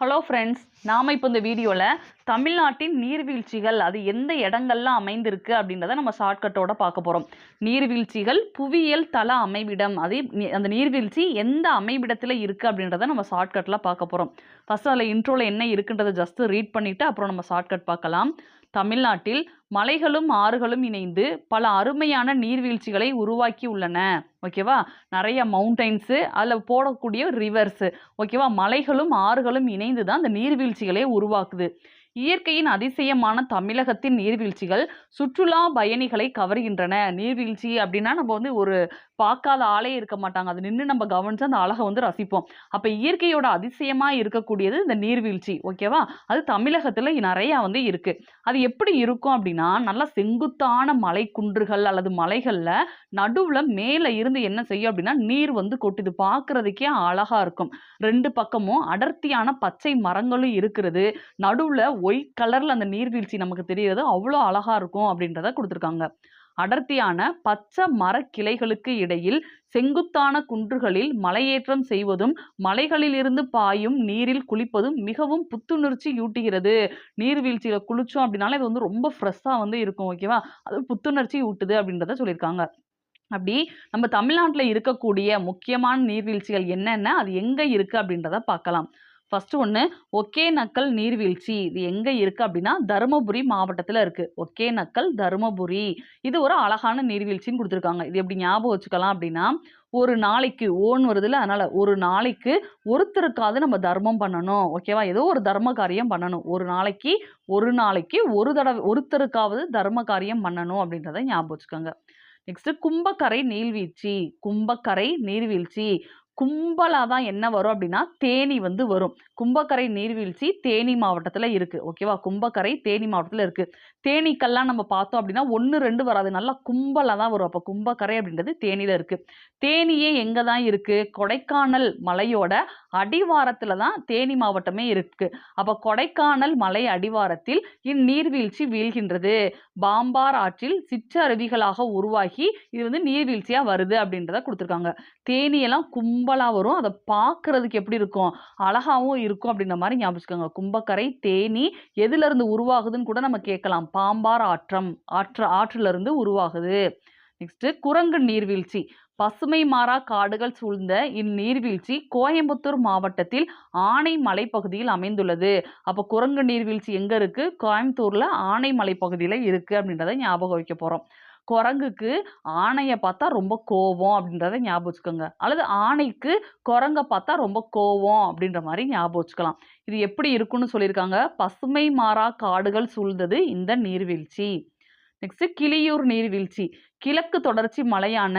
Hello friends நாம் இப்போ இந்த வீடியோவில் தமிழ்நாட்டின் நீர்வீழ்ச்சிகள் அது எந்த இடங்கள்லாம் அமைந்திருக்கு அப்படின்றத நம்ம ஷார்ட்கட்டோட பார்க்க போகிறோம் நீர்வீழ்ச்சிகள் புவியியல் தள அமைவிடம் அது நீ- அந்த நீர்வீழ்ச்சி எந்த அமைவிடத்தில் இருக்குது அப்படின்றத நம்ம ஷார்ட்கட்டில் பார்க்க போகிறோம் ஃபஸ்ட் அதில் இன்ட்ரோவில் என்ன இருக்குன்றதை ஜஸ்ட்டு ரீட் பண்ணிவிட்டு அப்புறம் நம்ம ஷார்ட்கட் பார்க்கலாம். தமிழ்நாட்டில் மலைகளும் ஆறுகளும் இணைந்து பல அருமையான நீர்வீழ்ச்சிகளை உருவாக்கி உள்ளன ஓகேவா? நிறைய மவுண்டைன்ஸு அதில் போடக்கூடிய ரிவர்ஸு ஓகேவா? மலைகளும் ஆறுகளும் இணைந்து தான் அந்த நீர்வீழ்ச்சிகளை உருவாக்குது. இயற்கையின் அதிசயமான தமிழகத்தின் நீர்வீழ்ச்சிகள் சுற்றுலா பயணிகளை கவர்கின்றன. நீர்வீழ்ச்சி அப்படின்னா நம்ம வந்து ஒரு பார்க்காத ஆளே இருக்க மாட்டாங்க. அது நின்று நம்ம கவனிச்சு அந்த அழகை வந்து ரசிப்போம். அப்போ இயற்கையோட அதிசயமாக இருக்கக்கூடியது இந்த நீர்வீழ்ச்சி. ஓகேவா அது தமிழகத்தில் நிறையா வந்து இருக்குது அது எப்படி இருக்கும் அப்படின்னா நல்லா செங்குத்தான மலை குன்றுகள் அல்லது மலைகளில் நடுவில் மேலே இருந்து என்ன செய்யும் அப்படின்னா நீர் வந்து கொட்டுது. பார்க்கறதுக்கே அழகா இருக்கும். ரெண்டு பக்கமும் அடர்த்தியான பச்சை மரங்களும் இருக்கிறது. நடுவில் ஒயிட் கலரில் அந்த நீர்வீழ்ச்சி நமக்கு தெரிகிறது அவ்வளோ அழகா இருக்கும் அப்படின்றத கொடுத்துருக்காங்க. அடர்த்தியான பச்சை மரக்கிளைகளுக்கு இடையில் செங்குத்தான குன்றுகளில் மலையேற்றம் செய்வதும் மலைகளிலிருந்து பாயும் நீரில் குளிப்பதும் மிகவும் புத்துணர்ச்சி ஊட்டுகிறது நீர்வீழ்ச்சியில் குளிச்சோம் அப்படின்னாலே இது வந்து ரொம்ப ஃப்ரெஷ்ஷாக வந்து இருக்கும் ஓகேவா அது புத்துணர்ச்சி ஊட்டுது அப்படின்றத சொல்லியிருக்காங்க. அப்படி நம்ம தமிழ்நாட்டில் இருக்கக்கூடிய முக்கியமான நீர்வீழ்ச்சிகள் என்னென்ன அது எங்கே இருக்குது அப்படின்றத பார்க்கலாம். ஃபஸ்ட்டு ஒன்று ஒகேனக்கல் நீர்வீழ்ச்சி இது எங்கே இருக்குது அப்படின்னா தருமபுரி மாவட்டத்தில் இருக்குது ஒகேனக்கல் தருமபுரி. இது ஒரு அழகான நீர்வீழ்ச்சின்னு கொடுத்துருக்காங்க. இது எப்படி ஞாபகம் வச்சுக்கலாம் அப்படின்னா ஒரு நாளைக்கு ஓன் வருதுல அதனால் ஒரு நாளைக்கு ஒருத்தருக்காவது நம்ம தர்மம் பண்ணணும். ஓகேவா? ஏதோ ஒரு தர்ம காரியம் பண்ணணும். ஒரு நாளைக்கு ஒரு நாளைக்கு ஒரு தடவை ஒருத்தருக்காவது தர்ம காரியம் பண்ணணும் அப்படின்றத ஞாபகம் வச்சுக்கோங்க. நெக்ஸ்ட் கும்பக்கரை நீர்வீழ்ச்சி கும்பக்கரை நீர்வீழ்ச்சி. கும்பலாக தான் என்ன வரும் அப்படின்னா தேனி வந்து வரும். கும்பக்கரை நீர்வீழ்ச்சி தேனி மாவட்டத்தில் இருக்குது ஓகேவா? கும்பக்கரை தேனி மாவட்டத்தில் இருக்குது தேனீக்கெல்லாம் நம்ம பார்த்தோம் அப்படின்னா ஒன்று ரெண்டு வராது. நல்லா கும்பலாக தான் வரும். அப்போ கும்பக்கரை அப்படின்றது தேனியில் இருக்குது தேனியே எங்கே தான் இருக்குது கொடைக்கானல் மலையோட அடிவாரத்தில் தான் தேனி மாவட்டமே இருக்குது அப்போ கொடைக்கானல் மலை அடிவாரத்தில் இந்நீர்வீழ்ச்சி வீழ்கின்றது. பாம்பார் ஆற்றில் சிற்றருவிகளாக உருவாகி இது வந்து நீர்வீழ்ச்சியாக வருது அப்படின்றத கொடுத்துருக்காங்க. தேனியெல்லாம் கும்பலாக வரும். அதை பார்க்கறதுக்கு எப்படி இருக்கும்? அழகாகவும் இருக்கும் அப்படின்ற மாதிரி ஞாபகம் கும்பக்கரை தேனி எதுலேருந்து உருவாகுதுன்னு கூட நம்ம கேட்கலாம். பாம்பார் ஆற்றம். ஆற்று ஆற்றிலிருந்து உருவாகுது. நெக்ஸ்ட்டு குரங்கு நீர்வீழ்ச்சி. பசுமை மாறா காடுகள் சூழ்ந்த இந்நீர்வீழ்ச்சி கோயம்புத்தூர் மாவட்டத்தில் ஆனை மலைப்பகுதியில் அமைந்துள்ளது. அப்போ குரங்கு நீர்வீழ்ச்சி எங்கே இருக்குது கோயம்புத்தூரில் ஆனை மலைப்பகுதியில் இருக்குது அப்படின்றத ஞாபகம் வைக்க போகிறோம் குரங்குக்கு ஆணையை பார்த்தா ரொம்ப கோவம் அப்படின்றத ஞாபகம் வச்சுக்கோங்க. அல்லது ஆணைக்கு குரங்கை பார்த்தா ரொம்ப கோவம் அப்படின்ற மாதிரி ஞாபகம் வச்சுக்கலாம். இது எப்படி இருக்குன்னு சொல்லியிருக்காங்க. பசுமை மாறா காடுகள் சூழ்ந்தது இந்த நீர்வீழ்ச்சி. நெக்ஸ்ட் கிளியூர் நீர்வீழ்ச்சி. கிழக்கு தொடர்ச்சி மலையான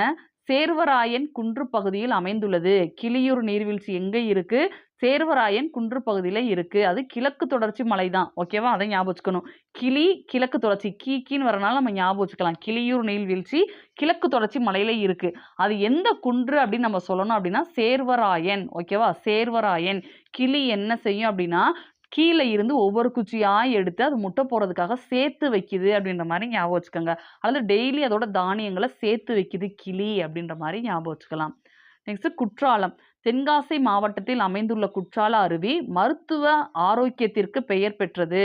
சேர்வராயன் குன்று பகுதியில் அமைந்துள்ளது. கிளியூர் நீர்வீழ்ச்சி எங்கே இருக்குது சேர்வராயன் குன்று பகுதியில் இருக்குது அது கிழக்கு தொடர்ச்சி மலை தான் ஓகேவா அதை ஞாபகம் வச்சுக்கணும். கிளி கிழக்கு தொடர்ச்சி. கீக்கின்னு வரனால நம்ம ஞாபகம் வச்சுக்கலாம். கிளியூர் நீர்வீழ்ச்சி கிழக்கு தொடர்ச்சி மலையில இருக்குது அது எந்த குன்று அப்படின்னு நம்ம சொல்லணும் அப்படின்னா சேர்வராயன். ஓகேவா சேர்வராயன். கிளி என்ன செய்யும் அப்படின்னா கீழே இருந்து ஒவ்வொரு குச்சியாக எடுத்து அது முட்டை போடுறதுக்காக சேர்த்து வைக்குது அப்படின்ற மாதிரி ஞாபகம் வச்சுக்கோங்க. அல்லது டெய்லி அதோட தானியங்களை சேர்த்து வைக்குது கிளி அப்படின்ற மாதிரி ஞாபகம் வச்சுக்கலாம். நெக்ஸ்ட் குற்றாலம். தென்காசி மாவட்டத்தில் அமைந்துள்ள குற்றால அருவி மருத்துவ ஆரோக்கியத்திற்கு பெயர் பெற்றது.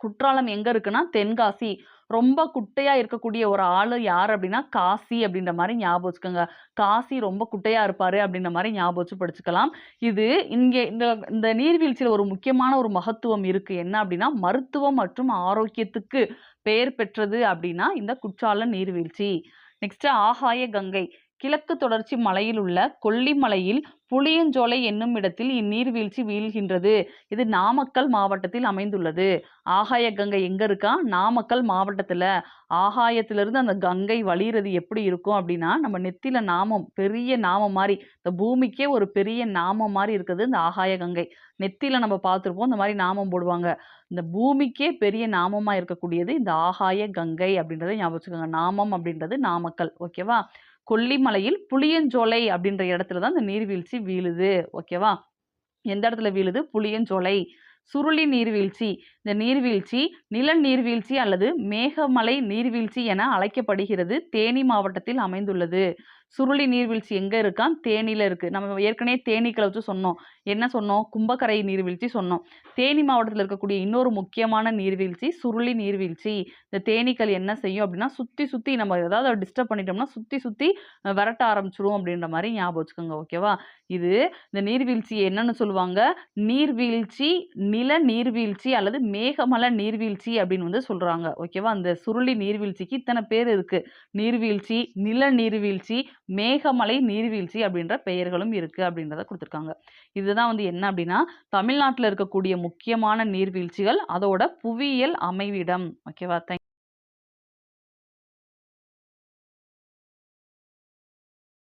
குற்றாலம் எங்க இருக்குன்னா தென்காசி. ரொம்ப குட்டையா இருக்கக்கூடிய ஒரு ஆளு யார் அப்படின்னா காசி அப்படின்ற மாதிரி ஞாபகம் வச்சுக்கோங்க. காசி ரொம்ப குட்டையா இருப்பாரு அப்படின்ற மாதிரி ஞாபகம் வச்சு படிச்சுக்கலாம். இது இங்கே இந்த இந்த நீர்வீழ்ச்சியில் ஒரு முக்கியமான ஒரு மகத்துவம் இருக்கு. என்ன அப்படின்னா மருத்துவம் மற்றும் ஆரோக்கியத்துக்கு பெயர் பெற்றது அப்படின்னா இந்த குற்றால நீர்வீழ்ச்சி. நெக்ஸ்ட் ஆகாய கங்கை. கிழக்கு தொடர்ச்சி மலையில் உள்ள கொல்லிமலையில் புளியஞ்சோலை என்னும் இடத்தில் இந்நீர்வீழ்ச்சி வீழ்கின்றது. இது நாமக்கல் மாவட்டத்தில் அமைந்துள்ளது. ஆகாய கங்கை எங்க இருக்கா? நாமக்கல் மாவட்டத்துல. ஆகாயத்திலிருந்து அந்த கங்கை வழியிறது எப்படி இருக்கும் அப்படின்னா நம்ம நெத்தில நாமம் பெரிய நாமம் மாதிரி இந்த பூமிக்கே ஒரு பெரிய நாமம் மாதிரி இருக்குது இந்த ஆகாய கங்கை. நெத்தில நம்ம பார்த்துருப்போம் இந்த மாதிரி நாமம் போடுவாங்க. இந்த பூமிக்கே பெரிய நாமமா இருக்கக்கூடியது இந்த ஆகாய கங்கை அப்படின்றத ஞாபகம் வச்சுக்கோங்க. நாமம் அப்படின்றது நாமக்கல். ஓகேவா? கொல்லிமலையில் புளியஞ்சோலை அப்படின்ற இடத்துல தான் இந்த நீர்வீழ்ச்சி வீழுது. ஓகேவா எந்த இடத்துல வீழுது? புளியஞ்சோலை. சுருளி நீர்வீழ்ச்சி. இந்த நீர்வீழ்ச்சி நில நீர்வீழ்ச்சி அல்லது மேகமலை நீர்வீழ்ச்சி என அழைக்கப்படுகிறது. தேனி மாவட்டத்தில் அமைந்துள்ளது. சுருளி நீர்வீழ்ச்சி எங்கே இருக்கான் தேனியில் இருக்குது நம்ம ஏற்கனவே தேனீக்களை வச்சு சொன்னோம். என்ன சொன்னோம்? கும்பக்கரை நீர்வீழ்ச்சி சொன்னோம். தேனி மாவட்டத்தில் இருக்கக்கூடிய இன்னொரு முக்கியமான நீர்வீழ்ச்சி சுருளி நீர்வீழ்ச்சி. இந்த தேனீக்கள் என்ன செய்யும் அப்படின்னா சுற்றி சுற்றி நம்ம ஏதாவது டிஸ்டர்ப் பண்ணிட்டோம்னா சுற்றி சுற்றி விரட்ட ஆரம்பிச்சிரும் அப்படின்ற மாதிரி ஞாபகம் வச்சுக்கோங்க ஓகேவா இது இந்த நீர்வீழ்ச்சி என்னன்னு சொல்லுவாங்க? நீர்வீழ்ச்சி நில நீர்வீழ்ச்சி அல்லது மேகமலை நீர்வீழ்ச்சி அப்படின்னு வந்து சொல்கிறாங்க ஓகேவா அந்த சுருளி நீர்வீழ்ச்சிக்கு இத்தனை பேர் இருக்குது நீர்வீழ்ச்சி நில நீர்வீழ்ச்சி மேகமலை நீர்வீழ்ச்சி அப்படின்ற பெயர்களும் இருக்குது அப்படின்றத கொடுத்துருக்காங்க. இதுதான் வந்து என்ன அப்படின்னா தமிழ்நாட்டில் இருக்கக்கூடிய முக்கியமான நீர்வீழ்ச்சிகள் அதோட புவியியல் அமைவிடம். ஓகேவா தேங்க்